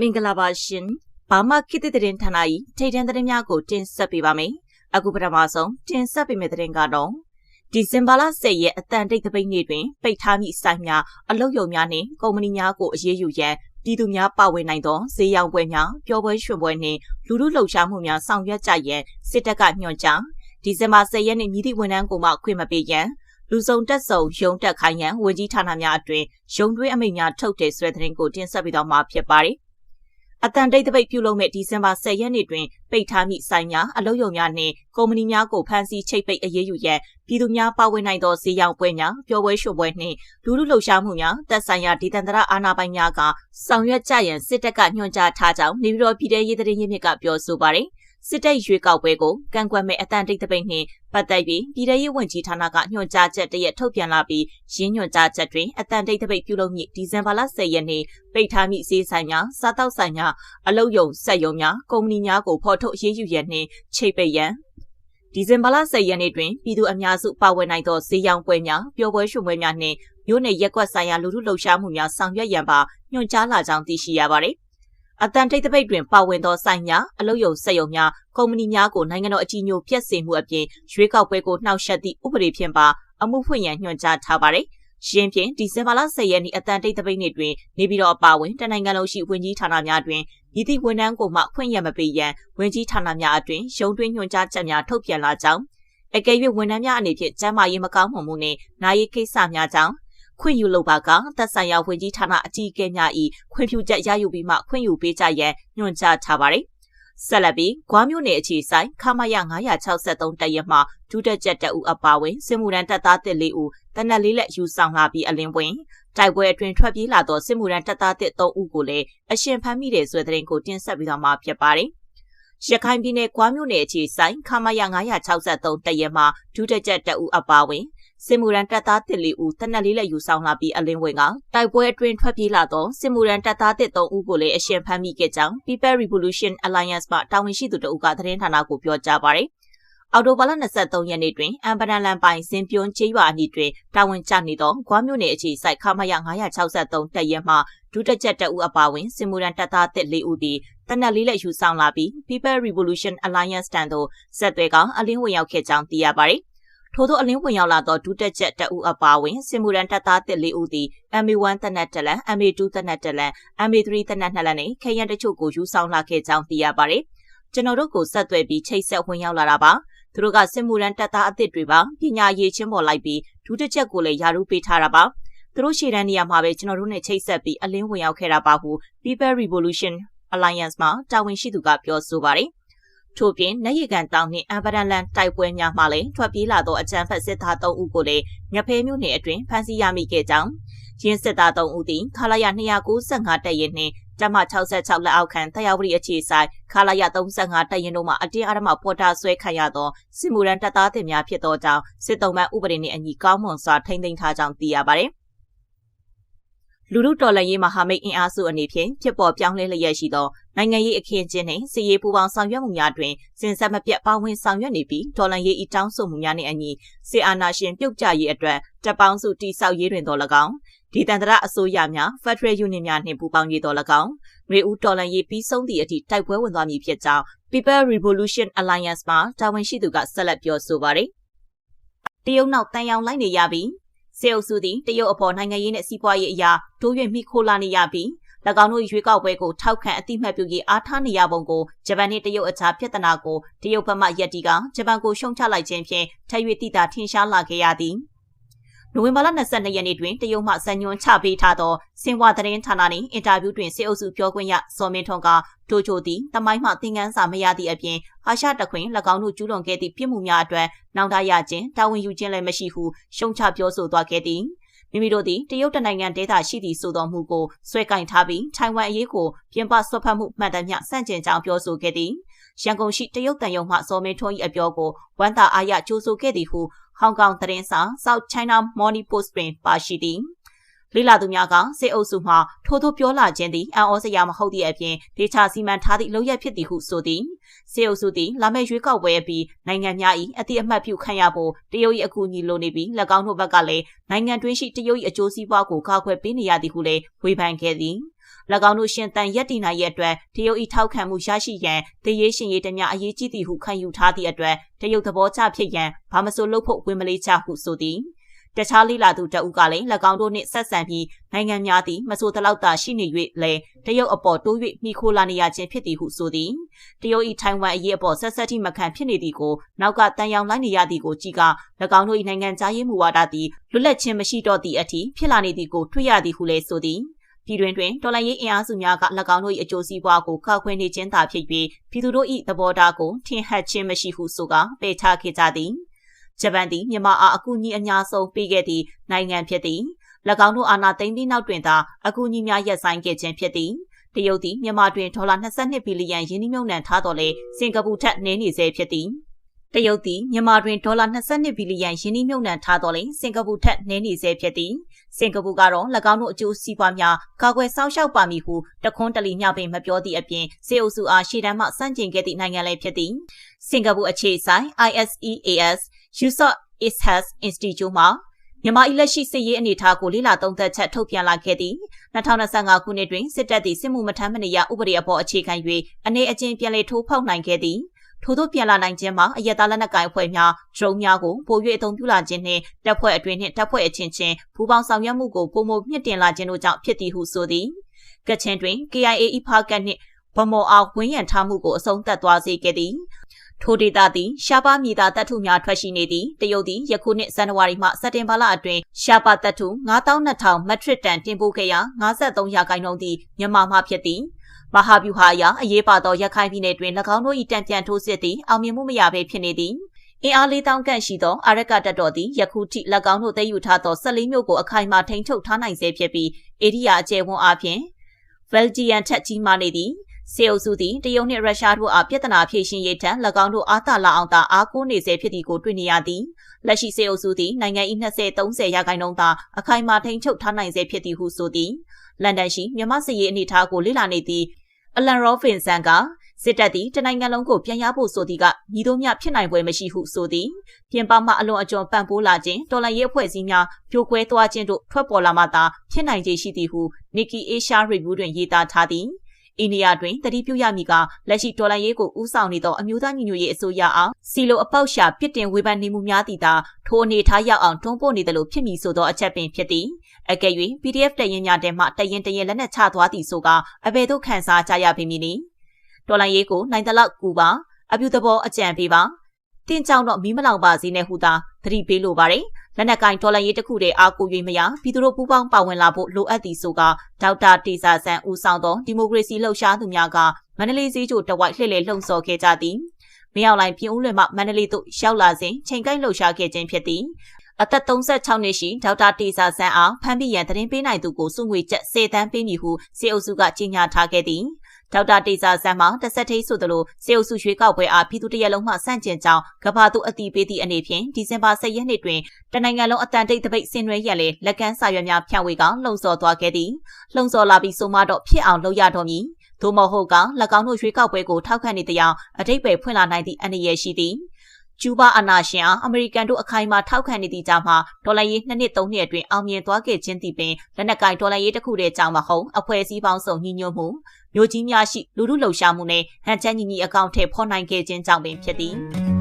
မင်္ဂလာပါရှင်ဘာမခေတ်သစ်သတင်းဌာန၏ထိတ်တန့်သတင်းများကိုတင်ဆက်ပေးပါမယ်အခုပထမဆုံးတင်ဆက်ပေးမယ့်သတင်းကတော့ဒီဇင်ဘာလ10ရက်အတန်တိတ်သပိတ်နေ့တွင်ပိတ်ထားမိဆိုင်များအလုပ်ရုံများနှင့်ကုမ္ပဏီများကိုအရေးယူရန်ပြည်သူများပါဝင်နိုင်သောဈေးရောင်းပွဲများပျော်ပွဲရွှင်ပွဲနှင့်လူလူလှုပ်ရှားမှုများဆောင်ရွက်ကြရန်စစ်တပ်ကညွှန်ကြားဒီဇင်ဘာ10ရက်နေ့မြည်သည့်ဝန်ထမ်းကိုမှခွင့်မပေးရန်လူစုံတက်ဆုံရုံတက်ခိုင်းရန်ဝန်ကြီးဌာနများအတွင်ရုံတွင်းအမိန့်များထုတ်တဲ့ဆွဲသတင်းကိုတင်ဆက်ပေးတော့မှာဖြစ်ပါတယ် အတန်တိတ်တပိတ်ပြုလုပ်မဲ့ဒီဇင်ဘာ10ရက်နေ့တွင်ပိတ်ထားမိဆိုင်များအလုပ်ရုံများနှင့်ကုမ္ပဏီများကိုဖမ်းဆီးချိတ်ပိတ်အရေးယူရန်ပြည်သူများပါဝင်နိုင်သောဈေးရောင်းပွဲများပျော်ပွဲရွှင်ပွဲနှင့်လူလူလှုပ်ရှားမှုများတပ်ဆိုင်ရာဒေသန္တရအာဏာပိုင်များကဆောင်ရွက်ကြရန်စစ်တပ်ကညွှန်ကြားထားကြောင်းနေပြည်တော်ပြည်ထရေးသတင်းရင်းမြစ်ကပြောဆိုပါတယ် စစ်တပ်ရွေးကောက်ပွဲကိုကန့်ကွက်မဲ့အတန်တိတ်တပိတ်နှင့်ပတ်သက်ပြီးပြည်ထရေးဝန်ကြီးဌာနကညွှန်ကြားချက်တရက်ထုတ်ပြန်လာပြီးရင်းညွှန်ကြားချက်တွင်အတန်တိတ်တပိတ်ပြုလုပ်မည့်ဒီဇင်ဘာလ10ရက်နေ့ပိတ်ထားမည့်ဈေးဆိုင်များစားတောက်ဆိုင်များအလုပ်ရုံစက်ရုံများကုမ္ပဏီများကိုဖော်ထုတ်ရေးယူရန်နှင့်ချိတ်ပိတ်ရန်ဒီဇင်ဘာလ10ရက်နေ့တွင်ပြည်သူအများစုပါဝင်နိုင်သောဈေးရောင်းပွဲများပျော်ပွဲရွှင်ပွဲများနှင့်မြို့နယ်ရက်ကွက်ဆိုင်ရာလူထုလှုပ်ရှားမှုများဆောင်ရွက်ရန်ပါညွှန်ကြားလာကြောင်းသိရှိရပါသည် အတန်ထိတ်တပိတ်တွင်ပါဝင်သောဆိုင်များအလုပ်ရုံစက်ရုံများကုမ္ပဏီများကိုနိုင်ငံတော်အကြီးအကျယ်ဖျက်ဆီးမှုအပြင်ရွေးကောက်ပွဲကိုနှောက်ယှက်သည့်ဥပဒေဖြင့်ပါအမှုဖွင့်ရန်ညွှန်ကြားထားပါသည်။ရှင်းဖြင့်ဒီဇင်ဘာလ10ရက်နေ့အတန်တိတ်တပိတ်နေ့တွင်နေပြည်တော်အပါအဝင်တနိုင်ငံလုံးရှိဝင်ကြီးဌာနများတွင်ဤသည့်ဝန်ထမ်းကိုမှခွင့်ရမပေးရန်ဝင်ကြီးဌာနများအတွင်ရုံးတွင်းညွှန်ကြားချက်များထုတ်ပြန်လာကြောင်းအကယ်၍ဝန်ထမ်းများအနေဖြင့်ကျန်းမာရေးမကောင်းမှုနှင့်နာရေးကိစ္စများကြောင့် ခွင့်ယူလုပ်ပါကသက်ဆိုင်ရာဝန်ကြီးဌာနအကြီးအကဲများ၏ခွင့်ပြုချက်ရယူပြီးမှခွင့်ယူပေးကြရန်ညွှန်ကြားထားပါတယ်။ဆက်လက်ပြီးဂွားမြို့နယ်အခြေဆိုင်ခမရ963တပ်ရမှဒုတက်ချက်တအူအပါဝင်စစ်မှုရန်တပ်သားတစ်လေးဦးတနက်လေးလက်ယူဆောင်လာပြီးအလင်းပွင့်တိုက်ပွဲအတွင်ထွက်ပြေးလာသောစစ်မှုရန်တပ်သားတစ်3ဦးကိုလည်းအရှင်ဖမ်းမိတဲ့ဆိုတဲ့သတင်းကိုတင်ဆက်ပြီးတော့မှာဖြစ်ပါတယ်။ရခိုင်ပြည်နယ်ကွာမြို့နယ်အခြေဆိုင်ခမရ963တရဲမှာဒုတက်ချက်တအူအပါဝင် စစ်မှုရန်တပ်သားတစ်လေးဦးတနက်လေးလက်ယူဆောင်လာပြီးအလင်းဝင်ကတိုက်ပွဲအတွင်းထွက်ပြေးလာသောစစ်မှုရန်တပ်သားတစ်သုံးဦးကိုလည်းအရှင်ဖမ်းမိခဲ့ကြောင်း People Revolution Alliance မှတာဝန်ရှိသူတို့ကသတင်းဌာနကိုပြောကြားပါတယ်။အော်တိုဘာလ23ရက်နေ့တွင်အမ်ပဒန်လန်ပိုင်စင်ပြုံးချေးရွာအနီးတွင်တာဝန်ကျနေသောဂွားမြို့နယ်အခြေစိုက်ခမရ963တပ်ရဲမှဒုတက်ချက်တအူအပါဝင်စစ်မှုရန်တပ်သားတစ်လေးဦးသည်တနက်လေးလက်ယူဆောင်လာပြီး People Revolution Alliance တန်သို့ဆက်သွဲကအလင်းဝင်ရောက်ခဲ့ကြောင်းသိရပါတယ်။ ထို့သောအလင်းဝင်ရောက်လာသောဒုတက်ချက်တအူအပါဝင်စင်မူရန်တပ်သားတစ်လေးဦးသည် MA1 တနက်တလန် MA2 တနက်တလန် MA3 တနက်နှစ်လန်နဲ့ခရန်တချို့ကိုယူဆောင်လာခဲ့ကြောင်းသိရပါတယ်။ကျွန်တော်တို့ကိုဆက်သွယ်ပြီးချိတ်ဆက်ဝင်ရောက်လာတာပါ။သူတို့ကစင်မူရန်တပ်သားအသစ်တွေပါပညာရေးချင်းပေါ်လိုက်ပြီးဒုတက်ချက်ကိုလည်းယာရုပေးထားတာပါ။သူတို့ရှေ့တန်းနေရာမှာပဲကျွန်တော်တို့နဲ့ချိတ်ဆက်ပြီးအလင်းဝင်ရောက်ခဲ့တာပါဟု People Revolution Alliance မှာတာဝန်ရှိသူကပြောဆိုပါတယ်။ ထို့ပြင်နက်ရီကန်တောင်နှင့်အမ်ဘရန်လန်တိုက်ပွဲများမှလည်းထွက်ပြေးလာသောအကြမ်းဖက်စစ်သား3ဦးကိုလည်းငဖဲမြို့နယ်အတွင်းဖမ်းဆီးရမိခဲ့ကြောင်းရင်းစစ်သား3ဦးသည်ခလာရ295တပ်ရင်နှင့်ကျမ66လက်အောက်ခံတရားဝတီအခြေဆိုင်ခလာရ35တပ်ရင်တို့မှအတင်းအဓမ္မပေါ်တာဆွဲခံရသောစစ်မှုရန်တပ်သားတွေများဖြစ်သောကြောင့်စစ်တုံးမှဥပဒေနှင့်အညီကောင်းမွန်စွာထိန်းသိမ်းထားကြောင်းသိရပါသည် လူလူတော်လှန်ရေးမဟာမိတ်အင်အားစုအနေဖြင့်ဖြစ်ပေါ်ပြောင်းလဲလျက်ရှိသောနိုင်ငံရေးအခင်းအကျင်းနှင့်စီရေးပူးပေါင်းဆောင်ရွက်မှုများတွင်စဉ်ဆက်မပြတ်ပါဝင်ဆောင်ရွက်နေပြီးတော်လှန်ရေးဤတောင်းဆိုမှုများနှင့်အညီစေအာနာရှင်ပြုတ်ကျရေးအတွက်တပ်ပေါင်းစုတိဆောက်ရေးတွင်တော်၎င်းဒီတန်တရအစိုးရများ Federal Union များနှင့်ပူးပေါင်းရေးတော်၎င်းရေဦးတော်လှန်ရေးပြီးဆုံးသည့်အထိတိုက်ပွဲဝင်သွားမည်ဖြစ်ကြောင်း People Revolution Alliance မှတာဝန်ရှိသူကဆက်လက်ပြောဆိုပါတယ်တရုတ်နောက်တန်ရောင်လိုက်နေရပြီး စေအုပ်စုသည်တရုတ်အပေါ်နိုင်ငံရေးနဲ့စီးပွားရေးအရာတိုးရွေ့မိခိုးလာနေရပြီး၎င်းတို့ရွေးကောက်ပွဲကိုထောက်ခံအတိမတ်ပြုရေးအားထားနေရပုံကိုဂျပန်နှင့်တရုတ်အခြားပြဿနာကိုတရုတ်ဘက်မှယက်တီကဂျပန်ကိုရှုံချလိုက်ခြင်းဖြင့်ထပ်၍တိတာထင်ရှားလာခဲ့ရသည်။ နိုဝင်ဘာလ22ရက်နေ့တွင်တရုတ်မှဇန်ညွန်ချပေးထားသောစင်ဝါသတင်းဌာနနှင့်အင်တာဗျူးတွင်စစ်အုပ်စုပြောခွင့်ရစောမင်းထွန်းကတိုချိုသည်တမိုင်းမှသင်ခန်းစာမရသည့်အပြင်အာရှတခွင်၎င်းတို့ကျူးလွန်ခဲ့သည့်ပြစ်မှုများအတွက်နောက်တရခြင်းတာဝန်ယူခြင်းလည်းမရှိဟုရှုံချပြောဆိုသွားခဲ့သည်မိမိတို့သည်တရုတ်တနိုင်ငံဒေသရှိသည့်ဆိုသောမှုကိုဆွဲကင်ထားပြီးထိုင်ဝမ်အရေးကိုပြင်ပဆွတ်ဖက်မှုမှန်သမျှစန့်ကျင်ကြောင်းပြောဆိုခဲ့သည် ရန်ကုန်ရှိတရုတ်တန်ယုံမှစောမင်းထွန်း၏အပြောကိုဝမ်တာအားရကြိုးဆိုခဲ့သည်ဟုဟောင်ကောင်သတင်းစာ South China Morning Post တွင်ပါရှိသည်လိလာသူများကစစ်အုပ်စုမှထိုးထိုးပြောလာခြင်းသည်အံ့ဩစရာမဟုတ်သည့်အပြင်ဒေချာစီမံထားသည့်လုပ်ရဖြစ်သည်ဟုဆိုသည်စစ်အုပ်စုသည်လာမယ့်ရွေးကောက်ပွဲအပြီးနိုင်ငံများ၏အတိအမှတ်ပြုခံရဖို့တရုတ်၏အကူအညီလိုနေပြီး၎င်းတို့ဘက်ကလည်းနိုင်ငံတွင်းရှိတရုတ်၏အကျိုးစီးပွားကိုကာကွယ်ပေးနေရသည်ဟုလည်းဝေဖန်ခဲ့သည်၎ င်းတို့ရှင်တန်ရက်တည်နိုင်ရဲ့အတွက်တရုတ်ဤထောက်ခံမှုရရှိရန်တရေးရှင်ရေးတများအရေးကြီးသည်ဟုခံယူထားသည့်အတွက်တရုတ်သဘောချဖြစ်ရန်ဘာမဆိုလုပ်ဖို့ဝင်မလေးချဟုဆိုသည်တခြားလိလာသူတအုပ်ကလည်း၎င်းတို့နှင့်ဆက်ဆံပြီးနိုင်ငံများသည်မဆိုတလောက်သာရှိနေ၍လည်းတရုတ်အပေါ်တိုး၍မိခိုလာနေရခြင်းဖြစ်သည်ဟုဆိုသည်တရုတ်၏ထိုင်ဝမ်အရေးအပေါ်ဆက်ဆက်ထိမခံဖြစ်နေသည်ကိုနောက်ကတန်ရောင်လိုက်နေရသည်ကိုကြည့်က၎င်းတို့၏နိုင်ငံသားရေးမူဝါဒသည်လွတ်လပ်ခြင်းမရှိတော့သည့်အထိဖြစ်လာနေသည်ကိုတွေ့ရသည်ဟုလည်းဆိုသည် ပြည်တွင်တွင်တော်လှန်ရေးအင်အားစုများက၎င်းတို့၏အကျိုးစီးပွားကိုခောက်ခွဲနေခြင်းသာဖြစ်၍ပြည်သူတို့၏သဘောထားကိုထင်ဟပ်ခြင်းမရှိဟုဆိုကာပယ်ချခဲ့ကြသည်ဂျပန်သည်မြန်မာအားအကူအညီအများဆုံးပေးခဲ့သည့်နိုင်ငံဖြစ်သည်၎င်းတို့အာဏာသိမ်းပြီးနောက်တွင်သာအကူအညီများရပ်ဆိုင်းခဲ့ခြင်းဖြစ်သည်တရုတ်သည်မြန်မာတွင်ဒေါ်လာ22ဘီလီယံယင်းနှိမ့်နှံထားတော်လဲစင်ကာပူထက်နည်းနေဆဲဖြစ်သည်တရုတ်သည်မြန်မာတွင်ဒေါ်လာ22ဘီလီယံယင်းနှိမ့်နှံထားတော်လဲစင်ကာပူထက်နည်းနေဆဲဖြစ်သည် စင်ကာပူကတော့၎င်းတို့အကျိုးစီးပွားများကာကွယ်စောင့်ရှောက်ပါမည်ဟုတခွန်းတလီမျှပင်မပြောသည့်အပြင်စေအုပ်စုအားရှေ့တန်းမှစန့်ကျင်ခဲ့သည့်နိုင်ငံလည်းဖြစ်သည်စင်ကာပူအခြေဆိုင် ISEAS Yusof Ishas Institute မှာမြန်မာ၏လက်ရှိစစ်ရေးအနေအထားကိုလေ့လာသုံးသပ်ချက်ထုတ်ပြန်လာခဲ့သည်2025ခုနှစ်တွင်စစ်တပ်သည်စစ်မှုမထမ်းမနေရဥပဒေအပေါ်အခြေခံ၍အနေအကျဉ်ပြန်လည်ထိုးဖောက်နိုင်ခဲ့သည် ထို့သောပြန်လာနိုင်ခြင်းမှာအယက်သားလက်နက်ကိုင်အဖွဲ့များဒရုန်းများကိုပို၍အသုံးပြုလာခြင်းနှင့်တပ်ဖွဲ့အတွင်းနှင့်တပ်ဖွဲ့အချင်းချင်းပူးပေါင်းဆောင်ရွက်မှုကိုပုံမမြင့်တင်လာခြင်းတို့ကြောင့်ဖြစ်သည်ဟုဆိုသည်ကချင်တွင် KIA ၏ဖားကတ်နှင့်ဗမော်အားဝင်းရံထားမှုကိုအဆုံးသတ်သွားစေခဲ့သည် ထိုဒေတာသည်ရှားပါမြေသားတပ်ထုများထွက်ရှိနေသည်တရုတ်သည်ယခုနှစ်ဇန်နဝါရီမှစက်တင်ဘာလအတွင်းရှားပါတပ်ထု9200မက်ထရစ်တန်တင်ပို့ခဲ့ရာ53ရာခိုင်နှုန်းသည်မြန်မာမှဖြစ်သည်မဟာဗျူဟာအရအရေးပါသောရခိုင်ပြည်နယ်တွင်၎င်းတို့၏တံပြန်ထိုးစစ်သည်အောင်မြင်မှုမရဘဲဖြစ်နေသည်အင်အားလေးတောင်းခန့်ရှိသောအာရကတပ်တော်သည်ယခုထိ၎င်းတို့သိမ်းယူထားသော14မြို့ကိုအခိုင်အမာထိန်းချုပ်ထားနိုင်ဆဲဖြစ်ပြီးအေရီးယာအကျယ်ဝန်းအားဖြင့်ဗယ်ဂျီယန်ထက်ကြီးမားနေသည် စေအုပ်စုသည်တရုတ်နှင့်ရုရှားတို့အားပြဿနာဖြေရှင်းရေးထံ၎င်းတို့အားသာလာအောင်သာအားကိုးနေစေဖြစ်သည်ကိုတွေ့နေရသည်လက်ရှိစေအုပ်စုသည်နိုင်ငံ၏20-30ရာခိုင်နှုန်းသာအခိုင်အမာထိန်းချုပ်ထားနိုင်စေဖြစ်သည်ဟုဆိုသည်လန်ဒန်ရှိမြန်မာစစ်ရေးအနေအထားကိုလေ့လာနေသည့်အလန်ရောဖင်ဆန်ကစစ်တပ်သည်တနိုင်ငံလုံးကိုပြန်ရဖို့ဆိုသည်ကညီတို့မြဖြစ်နိုင်ပွဲမရှိဟုဆိုသည်ပြင်ပမှအလွန်အကျွံပံ့ပိုးလာခြင်းတော်လှန်ရေးအဖွဲ့အစည်းများပြိုကွဲသွားခြင်းတို့ထွက်ပေါ်လာမှသာဖြစ်နိုင်ခြေရှိသည်ဟု Nikki Asia Review တွင်ရေးသားထားသည် အိန္ဒိယတွင်တတိပြုရမည်ကလက်ရှိဒေါ်လာရေးကိုဦးဆောင်နေသောအမျိုးသားညီညွတ်ရေးအစိုးရအောင်စီလိုအပေါက်ရှာပြစ်တင်ဝေဖန်နေမှုများသည့်သာထိုအနေထားရောက်အောင်တွန်းပို့နေတယ်လို့ဖြစ်မည်ဆိုသောအချက်ပင်ဖြစ်သည်အကယ်၍ PDF တရင်များတဲမှတရင်တရင်လက်နက်ချသွားသည်ဆိုကအဘယ်သို့ခံစားကြရပေမည်နည်းဒေါ်လာရေးကိုနိုင်တလောက်ကူပါအပြူသဘောအကြံပေးပါတင်းကြောင်တော့မီးမလောင်ပါစေနဲ့ဟုသာသတိပေးလိုပါတယ် လက်နက်ကင်ဒေါ်လာရေးတစ်ခုတည်းအားကို၍မရပြည်သူတို့ပူးပေါင်းပါဝင်လာဖို့လိုအပ်သည်ဆိုကဒေါက်တာတေစာဆန်ဦးဆောင်သောဒီမိုကရေစီလှုပ်ရှားသူများကမန္တလေးစည်းချိုတဝိုက်လှည့်လည်လှုံ့ဆော်ခဲ့ကြသည်မရောက်လိုက်ပြင်ဦးလွင်မှမန္တလေးသို့ရောက်လာစဉ်ချိန်ကိုက်လှုပ်ရှားခဲ့ခြင်းဖြစ်သည်အသက်36နှစ်ရှိဒေါက်တာတေစာဆန်းအောင်ဖမ်းပြီးရန်သတင်းပေးနိုင်သူကိုစုငွေကျပ်10တန်းပေးမည်ဟုစေအုပ်စုကကြေညာထားခဲ့သည် ဒေါက်တာတေစာဆန်းမှတစ်ဆက်ထိဆိုသလိုစေအုပ်စုရွေးကောက်ပွဲအားပြည်သူတရက်လုံးမှစန့်ကျင်ကြောင်းကဘာသူအတီးပေးသည့်အနေဖြင့်ဒီဇင်ဘာ10ရက်နေ့တွင်တနိုင်ငံလုံးအတန်တိတ်တပိတ်ဆင်နွှဲရလဲလက်ကမ်းစာရွက်များဖြန့်ဝေကလှုံ့ဆော်သွားခဲ့သည်လှုံ့ဆော်လာပြီးဆိုမှတော့ဖြစ်အောင်လုပ်ရတော့မည်သို့မဟုတ်က၎င်းတို့ရွေးကောက်ပွဲကိုထောက်ခံနေတဲ့အကြောင်းအတိတ်ပဲဖွင့်လာနိုင်သည့်အနေရရှိသည် ကျူးဘာအနာရှင်အားအမေရိကန်တို့အခိုင်အမာထောက်ခံနေသည့်ကြောင့်မှဒေါ်လာရေးနှစ်နှစ်သုံးနှစ်အတွင်းအောင်မြင်သွားခဲ့ခြင်းသည်ပင်လက်နက်ကင်ဒေါ်လာရေးတစ်ခုတည်းကြောင့်မဟုတ်အဖွဲ့အစည်းပေါင်းစုံညီညွတ်မှုမျိုးကြီးများရှိလူလူလှုပ်ရှားမှုနဲ့ဟန်ချက်ညီညီအကောင့်ထဲဖော်နိုင်ခဲ့ခြင်းကြောင့်ပင်ဖြစ်သည်